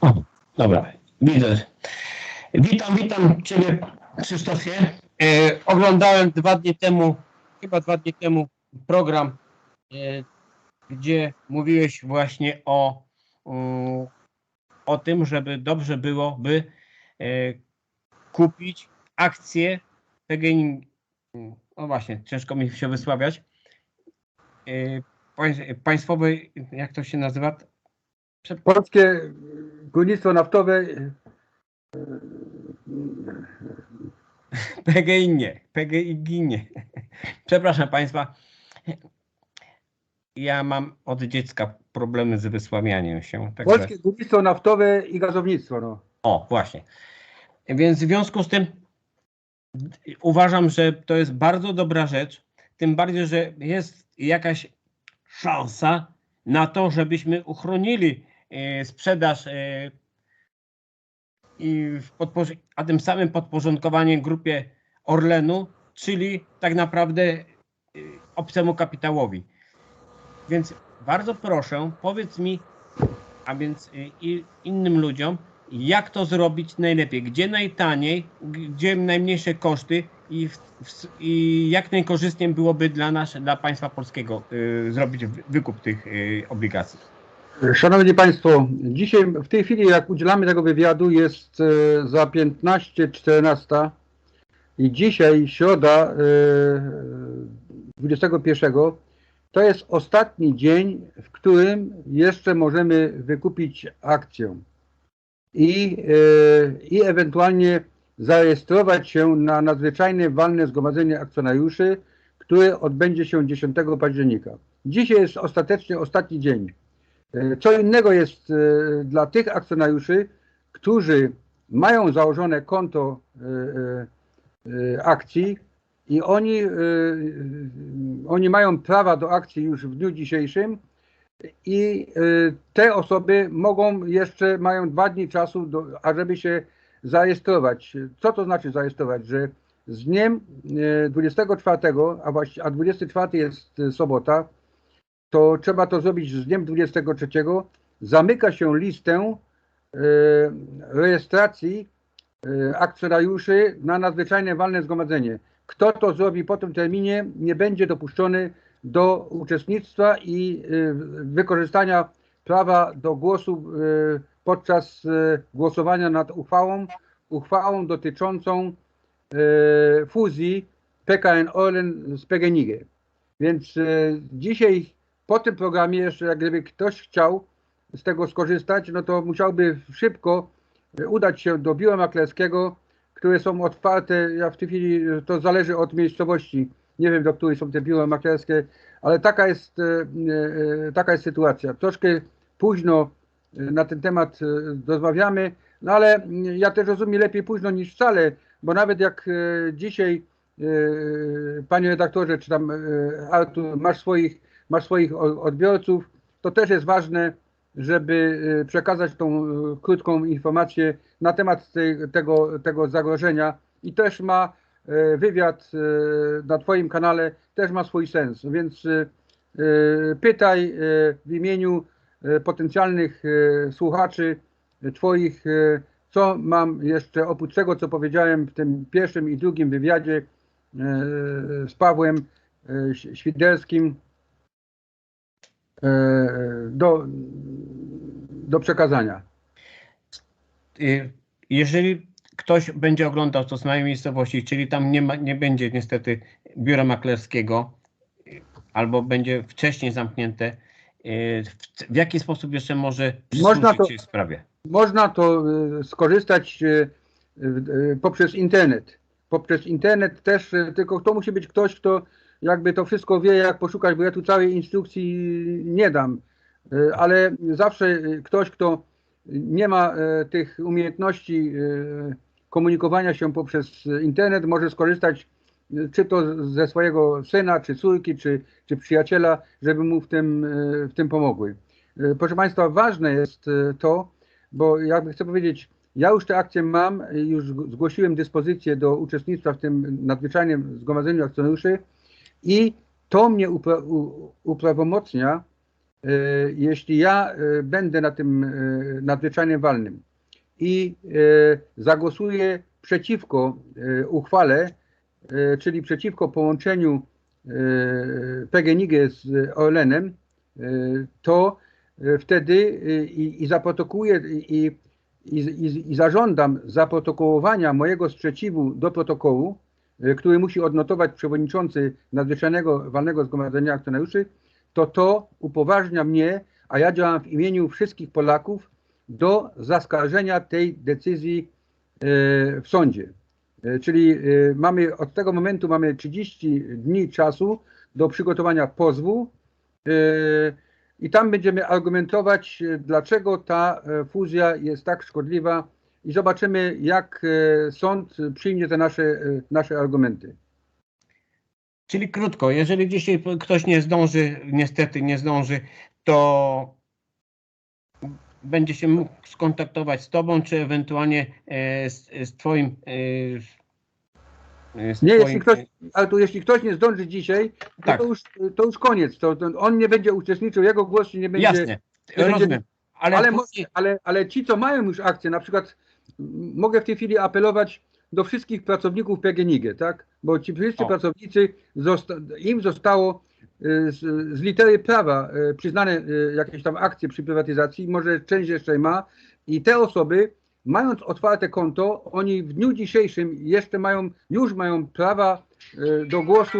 O, dobra, widzę. Witam, witam Ciebie, Krzysztofie. E, oglądałem dwa dni temu, chyba dwa dni temu program, e, gdzie mówiłeś właśnie o, o, tym, żeby dobrze byłoby e, kupić akcje PGNiG. No właśnie, ciężko mi się wysławiać. E, pań- państwowej, jak to się nazywa? Polskie Górnictwo Naftowe PGI nie, PGI nie. Przepraszam Państwa. Ja mam od dziecka problemy z wysławianiem się. Także... Polskie Górnictwo Naftowe i Gazownictwo. No. O, właśnie. Więc w związku z tym uważam, że to jest bardzo dobra rzecz. Tym bardziej, że jest jakaś szansa na to, żebyśmy uchronili sprzedaż e, i a tym samym podporządkowanie grupie Orlenu, czyli tak naprawdę e, obcemu kapitałowi. Więc bardzo proszę, powiedz mi, a więc innym ludziom, jak to zrobić najlepiej, gdzie najtaniej, gdzie najmniejsze koszty i, w, w, i jak najkorzystniej byłoby dla nas, dla państwa polskiego y, zrobić wy- wykup tych y, obligacji. Szanowni Państwo, dzisiaj w tej chwili jak udzielamy tego wywiadu jest e, za 15.14 i dzisiaj środa e, 21 to jest ostatni dzień, w którym jeszcze możemy wykupić akcję i, e, i ewentualnie zarejestrować się na nadzwyczajne walne zgromadzenie akcjonariuszy, które odbędzie się 10 października. Dzisiaj jest ostatecznie ostatni dzień. E, Co innego jest e, dla tych akcjonariuszy, którzy mają założone konto e, akcji i oni, oni mają prawa do akcji już w dniu dzisiejszym i te osoby mogą jeszcze, mają dwa dni czasu, do, ażeby się zarejestrować. Co to znaczy zarejestrować? Że z dniem e, 24, a, właści- a 24 jest sobota, to trzeba to zrobić z dniem 23. Zamyka się listę e, rejestracji e, akcjonariuszy na nadzwyczajne walne zgromadzenie. Kto to zrobi po tym terminie, nie będzie dopuszczony do uczestnictwa i e, wykorzystania prawa do głosu podczas głosowania nad uchwałą, uchwałą dotyczącą fuzji PKN Orlen z PGNiG. Więc dzisiaj po tym programie jeszcze, jak gdyby ktoś chciał z tego skorzystać, no to musiałby szybko e, udać się do biura maklerskiego, które są otwarte, ja w tej chwili e, to zależy od miejscowości, nie wiem do której są te biura maklerskie, ale taka jest, e, taka jest sytuacja. Troszkę późno na ten temat rozmawiamy, no ale mm, ja też rozumiem lepiej późno niż wcale, bo nawet jak dzisiaj panie redaktorze, czy tam Artur, masz swoich, masz swoich odbiorców, to też jest ważne, żeby e, przekazać tą e, krótką informację na temat tego, tego zagrożenia i też ma e, wywiad na Twoim kanale, też ma swój sens, więc pytaj w imieniu potencjalnych słuchaczy Twoich, co mam jeszcze oprócz tego, co powiedziałem w tym pierwszym i drugim wywiadzie z Pawłem Świderskim do, do przekazania. Jeżeli ktoś będzie oglądał to z mojej miejscowości, czyli tam nie, ma, nie będzie niestety biura maklerskiego, albo będzie wcześniej zamknięte, y, w, jaki sposób jeszcze może Można to- się sprawie? Można to e, skorzystać e, e, poprzez internet. Poprzez internet też, e, tylko to musi być ktoś, kto jakby to wszystko wie, jak poszukać, bo ja tu całej instrukcji nie dam. E, Ale zawsze e, ktoś, kto nie ma e, tych umiejętności komunikowania się poprzez internet, może skorzystać czy to ze swojego syna, czy córki, czy, czy przyjaciela, żeby mu w tym, w tym pomogły. Proszę Państwa, ważne jest to, bo jakby chcę powiedzieć, ja już te akcje mam, już zgłosiłem dyspozycję do uczestnictwa w tym nadzwyczajnym zgromadzeniu akcjonariuszy i to mnie upra uprawomocnia e, jeśli ja e, będę na tym e, nadzwyczajnym walnym i zagłosuję przeciwko uchwale, czyli przeciwko połączeniu PGNiG z Orlenem, e, to wtedy i, i zaprotokuję i, i, i, i zażądam zaprotokołowania mojego sprzeciwu do protokołu, który musi odnotować przewodniczący nadzwyczajnego walnego zgromadzenia akcjonariuszy, to to upoważnia mnie, a ja działam w imieniu wszystkich Polaków, do zaskarżenia tej decyzji e, w sądzie. E, Czyli e, mamy od tego momentu mamy 30 dni czasu do przygotowania pozwu e, i tam będziemy argumentować, e, dlaczego ta e, fuzja jest tak szkodliwa i zobaczymy, jak e, sąd przyjmie te nasze, e, nasze argumenty. Czyli krótko, jeżeli dzisiaj ktoś nie zdąży, niestety nie zdąży, to będzie się mógł skontaktować z Tobą, czy ewentualnie e, z, z Twoim. z Nie, twoim- jeśli ktoś, ale to jeśli ktoś nie zdąży dzisiaj, to, Tak. to, już, to już koniec. To, to on nie będzie uczestniczył, jego głos nie będzie. Jasne, będzie- rozumiem. Ale, Ale, później- ale, ale ci, co mają już akcje, na przykład mogę w tej chwili apelować do wszystkich pracowników PGNiG, tak? Bo ci wszyscy O. pracownicy, zosta, im zostało y, z, z litery prawa y, przyznane y, jakieś tam akcje przy prywatyzacji, może część jeszcze ma i te osoby, mając otwarte konto, oni w dniu dzisiejszym jeszcze mają, już mają prawa do głosu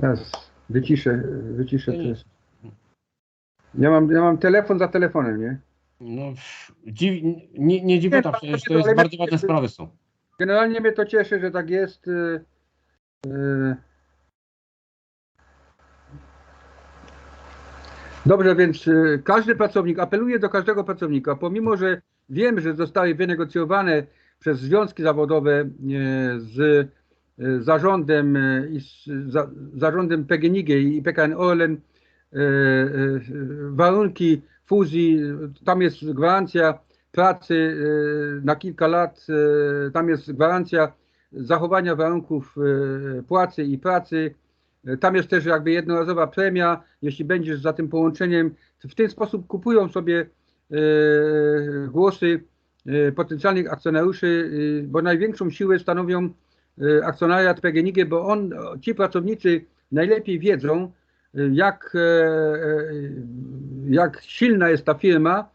Teraz wyciszę, wyciszę przez. Ja mam, ja mam telefon za telefonem, nie? No, dziw, nie, nie dziwota, przecież to ale jest bardzo ważne sprawy są. Generalnie mnie to cieszy, że tak jest. y, y. Dobrze, więc y, każdy pracownik, apeluję do każdego pracownika, pomimo, że wiem, że zostały wynegocjowane przez związki zawodowe y, z zarządem y, i z za, zarządem PGNiG i PKN Orlen y, y, warunki fuzji, tam jest gwarancja pracy y, na kilka lat, y, tam jest gwarancja zachowania warunków y, płacy i pracy. Y, Tam jest też jakby jednorazowa premia, jeśli będziesz za tym połączeniem. W ten sposób kupują sobie y, głosy y, potencjalnych akcjonariuszy, y, bo największą siłę stanowią y, akcjonariat PGNiG, bo on, ci pracownicy najlepiej wiedzą, y, jak, e, e, jak silna jest ta firma,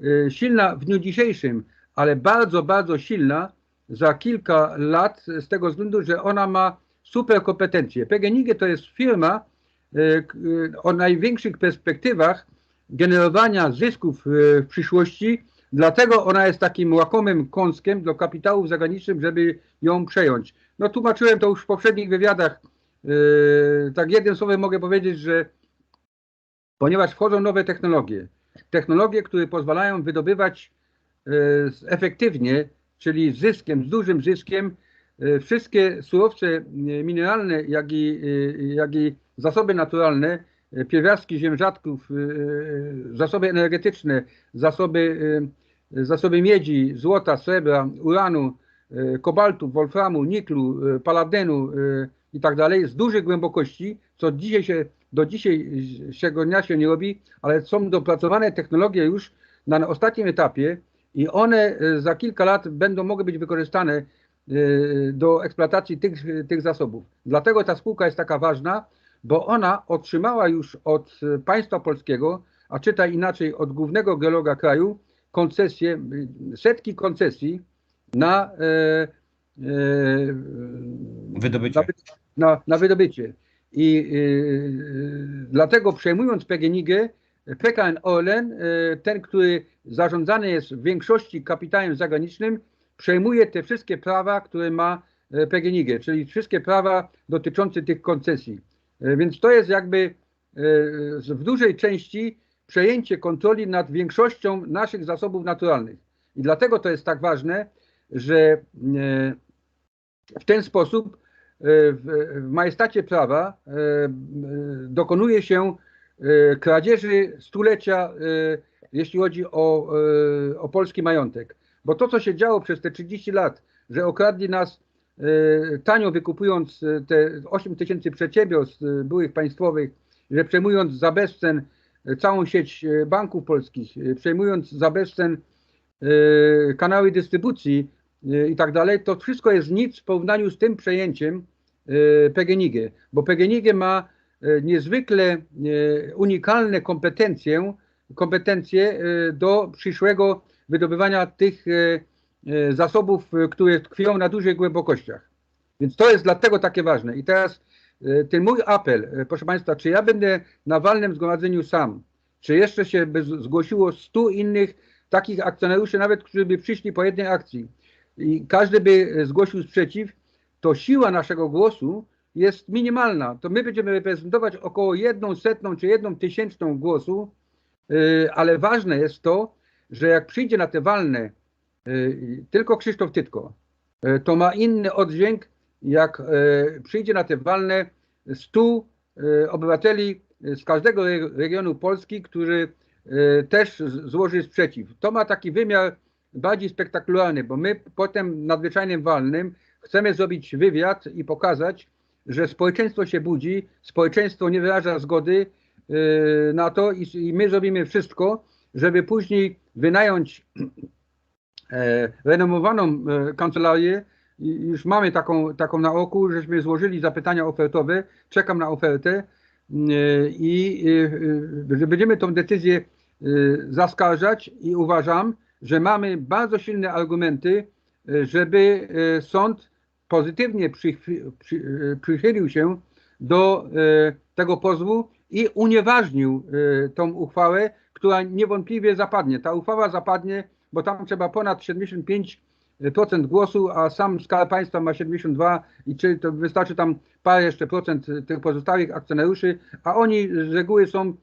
y, silna w dniu dzisiejszym, ale bardzo, bardzo silna za kilka lat z tego względu, że ona ma super kompetencje. PGNiG to jest firma y, y, o największych perspektywach generowania zysków y, w przyszłości, dlatego ona jest takim łakomym kąskiem do kapitałów zagranicznych, żeby ją przejąć. No tłumaczyłem to już w poprzednich wywiadach. Y, Tak jednym słowem mogę powiedzieć, że ponieważ wchodzą nowe technologie, technologie, które pozwalają wydobywać z- efektywnie, czyli z zyskiem, z dużym zyskiem, e, wszystkie surowce e, mineralne, jak i, e, jak i zasoby naturalne, e, pierwiastki ziem rzadków, zasoby energetyczne, zasoby, zasoby miedzi, złota, srebra, uranu, kobaltu, wolframu, niklu, e, paladenu e, i tak dalej, z dużych głębokości, co dzisiaj się, do dzisiejszego dnia się nie robi, ale są dopracowane technologie już na ostatnim etapie i one za kilka lat będą mogły być wykorzystane do eksploatacji tych, tych zasobów. Dlatego ta spółka jest taka ważna, bo ona otrzymała już od państwa polskiego, a czytaj inaczej od głównego geologa kraju, koncesje, y, setki koncesji na, e, e, Wydobycie. na, na, na wydobycie. I y, dlatego przejmując PGNiG, PKN Orlen, ten, który zarządzany jest w większości kapitałem zagranicznym, przejmuje te wszystkie prawa, które ma PGNiG, czyli wszystkie prawa dotyczące tych koncesji. Więc to jest jakby w dużej części przejęcie kontroli nad większością naszych zasobów naturalnych. I dlatego to jest tak ważne, że y, w ten sposób e, w, majestacie prawa e, e, dokonuje się e, kradzieży stulecia, e, jeśli chodzi o, e, o polski majątek. Bo to, co się działo przez te 30 lat że okradli nas e, tanio wykupując e, te 8 tysięcy przedsiębiorstw e, byłych państwowych, że przejmując za bezcen e, całą sieć e, banków polskich, e, przejmując za bezcen e, kanały dystrybucji e, i tak dalej, to wszystko jest nic w porównaniu z tym przejęciem e, PGNiG, bo PGNiG ma e, niezwykle unikalne kompetencje, kompetencje do przyszłego wydobywania tych zasobów, które tkwią na dużych głębokościach. Więc to jest dlatego takie ważne. I teraz ten mój apel, proszę Państwa, czy ja będę na walnym zgromadzeniu sam, czy jeszcze się by zgłosiło 100 innych takich akcjonariuszy, nawet którzy by przyszli po jednej akcji i każdy by zgłosił sprzeciw, to siła naszego głosu jest minimalna. To my będziemy reprezentować około jedną setną czy jedną tysięczną głosu, e, ale ważne jest to, że jak przyjdzie na te walne y, tylko Krzysztof Tytko, y, to ma inny oddźwięk, jak y, przyjdzie na te walne 100 y, obywateli z każdego re- regionu Polski, którzy y, też złoży sprzeciw. To ma taki wymiar bardziej spektakularny, bo my potem na zwyczajnym walnym chcemy zrobić wywiad i pokazać, że społeczeństwo się budzi, społeczeństwo nie wyraża zgody y, na to i, i my zrobimy wszystko, żeby później wynająć e, renomowaną e, kancelarię. Już mamy taką, taką na oku, żeśmy złożyli zapytania ofertowe, czekam na ofertę e, i e, że będziemy tą decyzję zaskarżać i uważam, że mamy bardzo silne argumenty, e, żeby e, sąd pozytywnie e, przychylił się do tego pozwu i unieważnił tą uchwałę, która niewątpliwie zapadnie. Ta uchwała zapadnie, bo tam trzeba ponad 75% głosu, a sam Skarb Państwa ma 72 i czyli to wystarczy tam parę jeszcze procent tych pozostałych akcjonariuszy, a oni z reguły są,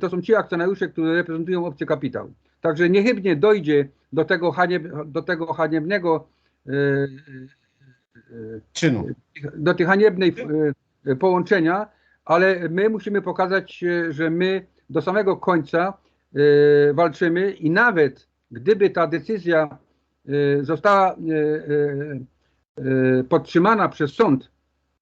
to są ci akcjonariusze, którzy reprezentują obcy kapitał. Także niechybnie dojdzie do tego, hanieb, do tego haniebnego e, e, Czynu. do tej haniebnej e, połączenia, ale my musimy pokazać, e, że my do samego końca e, walczymy i nawet gdyby ta decyzja e, została e, e, e, podtrzymana przez sąd,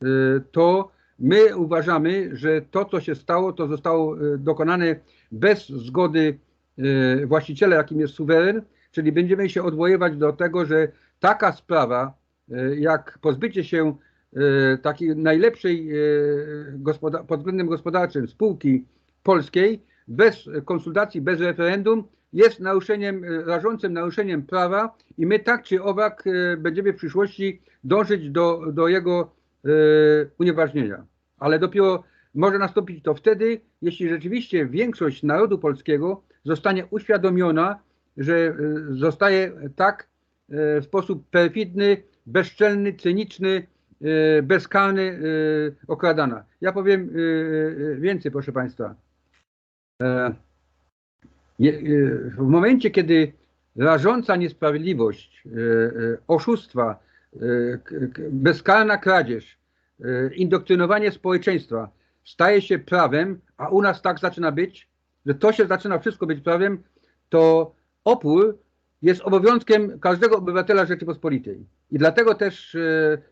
e, to my uważamy, że to, co się stało, to zostało e, dokonane bez zgody e, właściciela, jakim jest suweren, czyli będziemy się odwoływać do tego, że taka sprawa, e, jak pozbycie się e, takiej najlepszej pod względem gospodarczym spółki polskiej bez konsultacji, bez referendum jest naruszeniem, rażącym naruszeniem prawa i my tak czy owak będziemy w przyszłości dążyć do, do jego unieważnienia. Ale dopiero może nastąpić to wtedy, jeśli rzeczywiście większość narodu polskiego zostanie uświadomiona, że e, zostaje tak e, w sposób perfidny, bezczelny, cyniczny, e, bezkarny okradana. Ja powiem więcej, proszę Państwa. W momencie, kiedy rażąca niesprawiedliwość, oszustwa, bezkarna kradzież, indoktrynowanie społeczeństwa staje się prawem, a u nas tak zaczyna być, że to się zaczyna wszystko być prawem, to opór jest obowiązkiem każdego obywatela Rzeczypospolitej. I dlatego też e,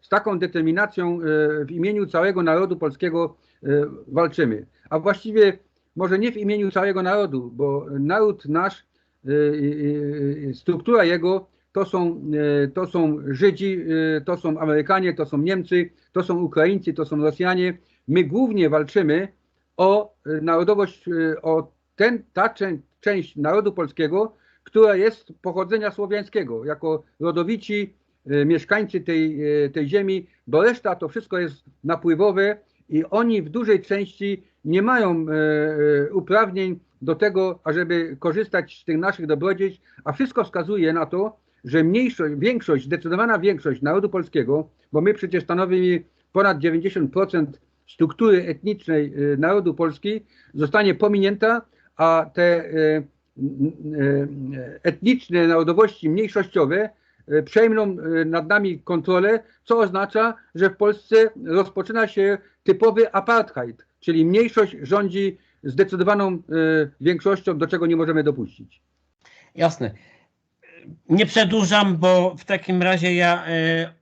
z taką determinacją e, w imieniu całego narodu polskiego e, walczymy. A właściwie może nie w imieniu całego narodu, bo naród nasz, struktura jego to są, to są Żydzi, to są Amerykanie, to są Niemcy, to są Ukraińcy, to są Rosjanie. My głównie walczymy o narodowość, o ten, ta czę- część narodu polskiego, która jest pochodzenia słowiańskiego, jako rodowici, e, mieszkańcy tej, e, tej ziemi, bo reszta to wszystko jest napływowe i oni w dużej części nie mają e, uprawnień do tego, ażeby korzystać z tych naszych dobrodziejstw, a wszystko wskazuje na to, że mniejszość, większość, zdecydowana większość narodu polskiego, bo my przecież stanowimy ponad 90% struktury etnicznej narodu Polski, zostanie pominięta, a te e, n- e, etniczne narodowości mniejszościowe przejmą nad nami kontrolę, co oznacza, że w Polsce rozpoczyna się typowy apartheid, czyli mniejszość rządzi zdecydowaną większością, do czego nie możemy dopuścić. Jasne. nie przedłużam, bo w takim razie ja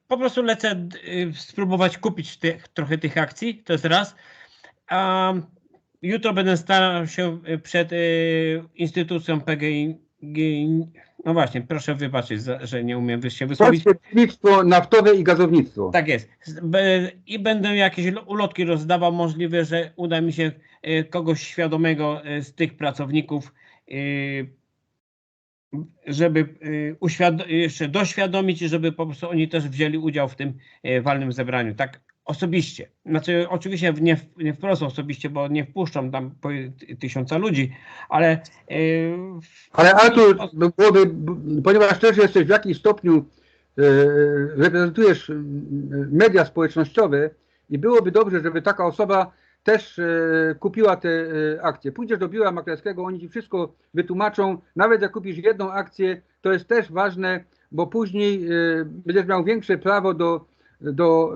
po prostu lecę spróbować kupić tych, trochę tych akcji, to jest raz. A jutro będę starał się e, przed e, instytucją PGI. gi- No właśnie, proszę wybaczyć, że nie umiem się wysłowić. Górnictwo naftowe i gazownictwo. Tak jest. I będę jakieś lo- ulotki rozdawał. Możliwe, że uda mi się e, kogoś świadomego e, z tych pracowników, żeby jeszcze doświadomić, i żeby po prostu oni też wzięli udział w tym walnym zebraniu. Tak osobiście. Znaczy, oczywiście nie, w- nie wprost osobiście, bo nie wpuszczą tam po tysiąca ludzi, ale w- Ale Artur, byłoby, ponieważ też jesteś w jakimś stopniu, e, reprezentujesz media społecznościowe i byłoby dobrze, żeby taka osoba też e, kupiła te akcje. Pójdziesz do biura maklerskiego, oni ci wszystko wytłumaczą. Nawet jak kupisz jedną akcję, to jest też ważne, bo później będziesz miał większe prawo do, do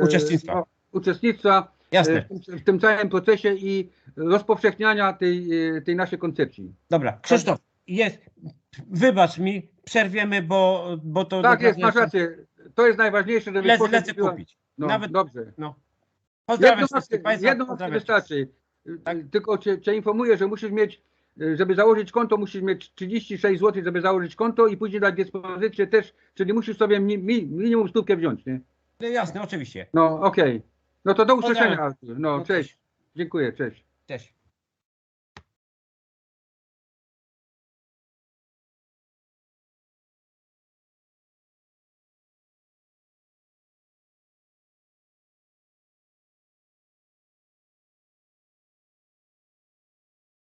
e, Uczestnictwa. no, uczestnictwa jasne. e, w tym- w tym całym procesie i rozpowszechniania tej, e, tej naszej koncepcji. Dobra, Krzysztof, jest, wybacz mi, przerwiemy, bo, bo to... Tak jest, masz rację. To jest najważniejsze, żeby poszedł lecę kupić. No, Nawet- dobrze. Pozdrawiam Jedną wszystkich Państwa. pozdrawiam. wystarczy. Tak. Tylko cię, cię informuję, że musisz mieć, żeby założyć konto, musisz mieć 36 zł, żeby założyć konto i później dać dyspozycję też, czyli musisz sobie mi, mi, minimum stówkę wziąć, nie? Jasne, oczywiście. No okej. No to do usłyszenia, Artur. No, No, cześć. Dziękuję, cześć. Cześć.